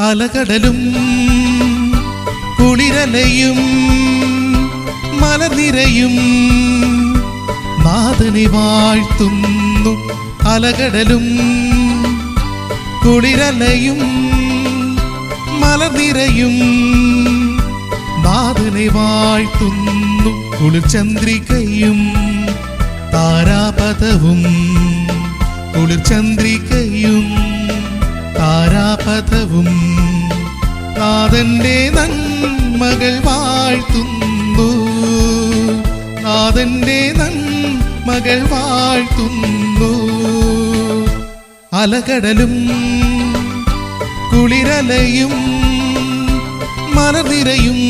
അലകടലും കുളിരലയും മലനിരയും നാഥനെ വാഴ്ത്തുന്നു അലകടലും കുളിരലയും മലനിരയും നാഥനെ വാഴ്ത്തുന്നു കുളിർചന്ദ്രികയും താരാപഥവും കുളിർചന്ദ്രികയും താരാപഥവും നാഥന്റെ നന്മകൾ വാഴ്ത്തുന്നു. നാഥന്റെ നന്മകൾ വാഴ്ത്തുന്നു. അലകടലും കുളിരലയും മലനിരയും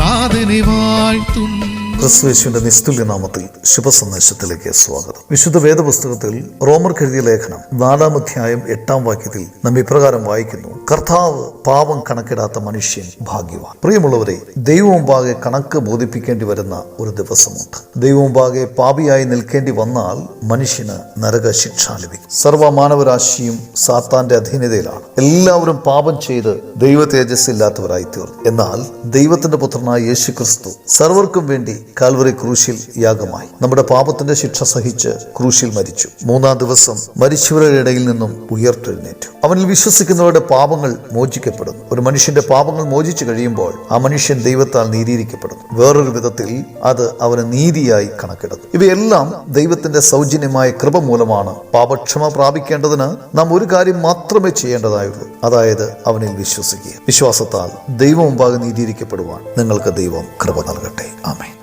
നാഥനെ വാഴ്ത്തുന്നു. ക്രിസ്തുവേശുവിന്റെ നിസ്തുല്യ നാമത്തിൽ ശുഭസന്ദേശത്തിലേക്ക് സ്വാഗതം. വിശുദ്ധ വേദപുസ്തകത്തിൽ റോമർ എഴുതിയ ലേഖനം നാലാം അധ്യായം എട്ടാം വാക്യത്തിൽ നാം ഇപ്രകാരം വായിക്കുന്നു. കർത്താവ് പാപം കണക്കിടാത്ത മനുഷ്യൻ ഭാഗ്യവാൻ. പ്രിയമുള്ളവരെ ദൈവമുമ്പാകെ കണക്ക് ബോധിപ്പിക്കേണ്ടി വരുന്ന ഒരു ദിവസമുണ്ട്. ദൈവമുമ്പാകെ പാപിയായി നിൽക്കേണ്ടി വന്നാൽ മനുഷ്യന് നരക ശിക്ഷ ലഭിക്കും സർവമാനവരാശിയും സാത്താന്റെ അധീനതയിലാണ്. എല്ലാവരും പാപം ചെയ്ത് ദൈവ തേജസ് ഇല്ലാത്തവരായി തീർന്നു എന്നാൽ ദൈവത്തിന്റെ പുത്രനായ യേശു ക്രിസ്തു സർവർക്കും വേണ്ടി കാൽവറി ക്രൂശിൽ യാഗമായി. നമ്മുടെ പാപത്തിന്റെ ശിക്ഷ സഹിച്ച് ക്രൂശിൽ മരിച്ചു. മൂന്നാം ദിവസം മരിച്ചവരുടെ ഇടയിൽ നിന്നും ഉയർത്തെഴുന്നേറ്റു. അവനിൽ വിശ്വസിക്കുന്നവരുടെ പാപങ്ങൾ മോചിക്കപ്പെടുന്നു. ഒരു മനുഷ്യന്റെ പാപങ്ങൾ മോചിച്ചു കഴിയുമ്പോൾ ആ മനുഷ്യൻ ദൈവത്താൽ നീതീകരിക്കപ്പെടുന്നു. വേറൊരു വിധത്തിൽ അത് അവന് നീതിയായി കണക്കിടുന്നു. ഇവയെല്ലാം ദൈവത്തിന്റെ സൗജന്യമായ കൃപ മൂലമാണ് പാപക്ഷമ പ്രാപിക്കേണ്ടതിന് നാം ഒരു കാര്യം മാത്രമേ ചെയ്യേണ്ടതായുള്ളൂ. അതായത് അവനിൽ വിശ്വസിക്കുക. വിശ്വാസത്താൽ ദൈവം മുമ്പാകെ നീതിയിരിക്കപ്പെടുവാൻ നിങ്ങൾക്ക് ദൈവം കൃപ നൽകട്ടെ. ആമേൻ.